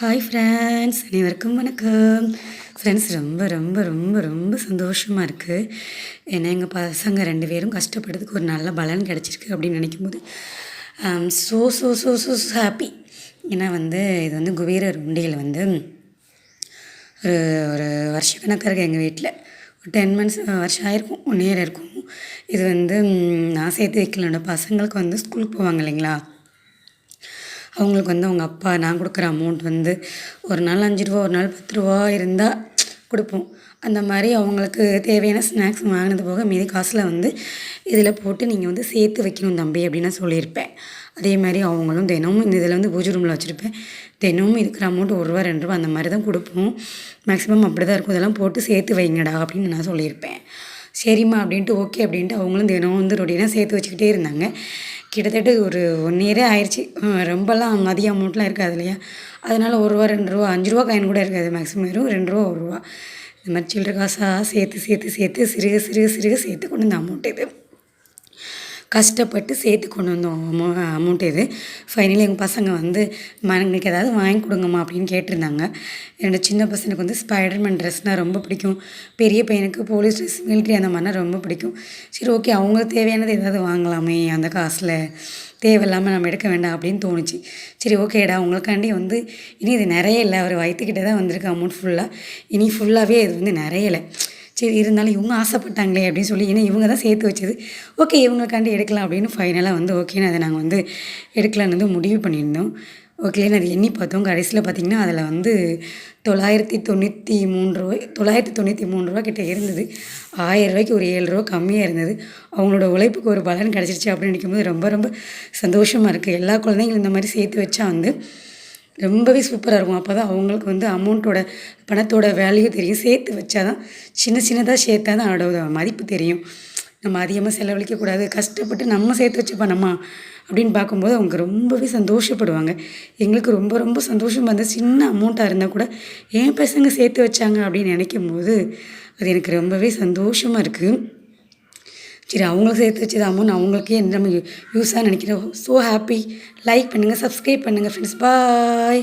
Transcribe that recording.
Hi friends அனைவருக்கும் வணக்கம். Friends ரொம்ப ரொம்ப ரொம்ப ரொம்ப சந்தோஷமாக இருக்குது ஏன்னா எங்கள் பசங்க ரெண்டு பேரும் கஷ்டப்படுறதுக்கு ஒரு நல்ல பலன் கிடச்சிருக்கு அப்படின்னு நினைக்கும்போது so so so so happy ஏன்னா வந்து இது வந்து குபேரர் உண்டியில் வந்து ஒரு ஒரு வருஷக்கணக்காக இருக்குது எங்கள் வீட்டில் ஒரு டென் மந்த்ஸ் வருஷம் ஆயிருக்கும். ஒன் இயர் இருக்கும். இது வந்து நான் சேர்த்து வைக்கலோட பசங்களுக்கு வந்து ஸ்கூலுக்கு போவாங்க இல்லைங்களா? அவங்களுக்கு வந்து அவங்க அப்பா நான் கொடுக்குற அமௌண்ட் வந்து ஒரு நாள் அஞ்சு ரூபா ஒரு நாள் பத்து ரூபா இருந்தால் கொடுப்போம். அந்த மாதிரி அவங்களுக்கு தேவையான ஸ்நாக்ஸ் வாங்கினது போக மீதி காசில் வந்து இதில் போட்டு நீங்கள் வந்து சேர்த்து வைக்கணும் தம்பி அப்படின்னு நான் சொல்லியிருப்பேன். அதே மாதிரி அவங்களும் தினமும் இந்த இதில் வந்து பூஜை ரூமில் வச்சுருப்பேன். தினமும் இருக்கிற அமௌண்ட் ஒரு ரூபா ரெண்டு ரூபா அந்த மாதிரி தான் கொடுப்போம். மேக்ஸிமம் அப்படி தான் இருக்கும். இதெல்லாம் போட்டு சேர்த்து வைங்கடா அப்படின்னு நான் சொல்லியிருப்பேன். சரிம்மா அப்படின்ட்டு ஓகே அப்படின்ட்டு அவங்களும் தினம் வந்து ரொட்டீனாக சேர்த்து வச்சுக்கிட்டே இருந்தாங்க. கிட்டத்தட்ட ஒரு ஒன் இயரே ஆயிடுச்சு ரொம்பலாம் அதிக அமௌண்ட்லாம் இருக்காது இல்லையா? அதனால் ஒரு ரூபா ரெண்டு ரூபா அஞ்சு ரூபா காயின் கூட இருக்காது. மேக்ஸிமம் வெறும் ரெண்டு ரூபா ஒரு ரூபா. இந்த மாதிரி சில்லற காசாக சேர்த்து சேர்த்து சேர்த்து சிறுக சிறுக சிறுக சேர்த்து கொண்டு இந்த அமௌண்ட் இது. கஷ்டப்பட்டு சேர்த்து கொண்டு வந்தோம் அமௌ அமௌண்ட் இது. ஃபைனலி எங்கள் பசங்க வந்து எங்களுக்கு ஏதாவது வாங்கி கொடுங்கம்மா அப்படின்னு கேட்டிருந்தாங்க. என்னோடய சின்ன பசங்களுக்கு வந்து ஸ்பைடர்மேன் ட்ரெஸ்னால் ரொம்ப பிடிக்கும். பெரிய பையனுக்கு போலீஸ் ட்ரெஸ் மிலிட்ரி அந்த மாதிரினா ரொம்ப பிடிக்கும். சரி ஓகே அவங்களுக்கு தேவையானது ஏதாவது வாங்கலாமே அந்த காசில். தேவையில்லாமல் நம்ம எடுக்க வேண்டாம் அப்படின்னு தோணுச்சு. சரி ஓகேடா உங்களுக்காண்டி வந்து இனி இது நிறைய இல்லை. அவர் வயிற்றுக்கிட்ட தான் வந்திருக்கு அமௌண்ட் ஃபுல்லாக இனி ஃபுல்லாகவே இது வந்து நிறையலை சரி இருந்தாலும் இவங்க ஆசைப்பட்டாங்களே அப்படின்னு சொல்லி ஏன்னா இவங்க தான் சேர்த்து வச்சது. ஓகே இவங்களுக்காண்டி எடுக்கலாம் அப்படின்னு ஃபைனலாக வந்து ஓகேன்னு அதை நாங்கள் வந்து எடுக்கலான்னு வந்து முடிவு பண்ணியிருந்தோம். ஓகேன்னு அது எண்ணி பார்த்தோம். கடைசியில் பார்த்திங்கன்னா அதில் வந்து தொள்ளாயிரத்தி தொண்ணூற்றி மூணு ரூபாய் தொள்ளாயிரத்தி தொண்ணூற்றி மூணு ரூபா கிட்டே இருந்தது. ஆயிரம் ரூபாய்க்கு ஒரு ஏழு ரூபா கம்மியாக இருந்தது. அவங்களோட உழைப்புக்கு ஒரு பலன் கிடச்சிருச்சு அப்படின்னு நினைக்கும்போது ரொம்ப ரொம்ப சந்தோஷமாக இருக்குது எல்லா குழந்தைங்களும் இந்த மாதிரி சேர்த்து வச்சா வந்து ரொம்பவே சூப்பராக இருக்கும். அப்போ தான் அவங்களுக்கு வந்து அமௌண்ட்டோட பணத்தோட வேல்யூ தெரியும். சேர்த்து வச்சா தான் சின்ன சின்னதாக சேர்த்தா தான் அதோட மதிப்பு தெரியும். நம்ம அதிகமாக செலவழிக்கக்கூடாது கஷ்டப்பட்டு நம்ம சேர்த்து வச்ச பணமா அப்படின்னு பார்க்கும்போது அவங்க ரொம்பவே சந்தோஷப்படுவாங்க. எங்களுக்கு ரொம்ப ரொம்ப சந்தோஷம் வந்து சின்ன அமௌண்ட்டாக இருந்தால் கூட என் பசங்க சேர்த்து வச்சாங்க அப்படின்னு நினைக்கும் போது அது எனக்கு ரொம்பவே சந்தோஷமாக இருக்குது சரி அவங்களுக்கு சேர்த்து வச்சது அமௌண்ட் அவங்களுக்கே நம்ம யூஸாக நினைக்கிறோம். ஸோ ஹாப்பி லைக் பண்ணுங்கள் சப்ஸ்கிரைப் பண்ணுங்கள் ஃப்ரெண்ட்ஸ் பாய்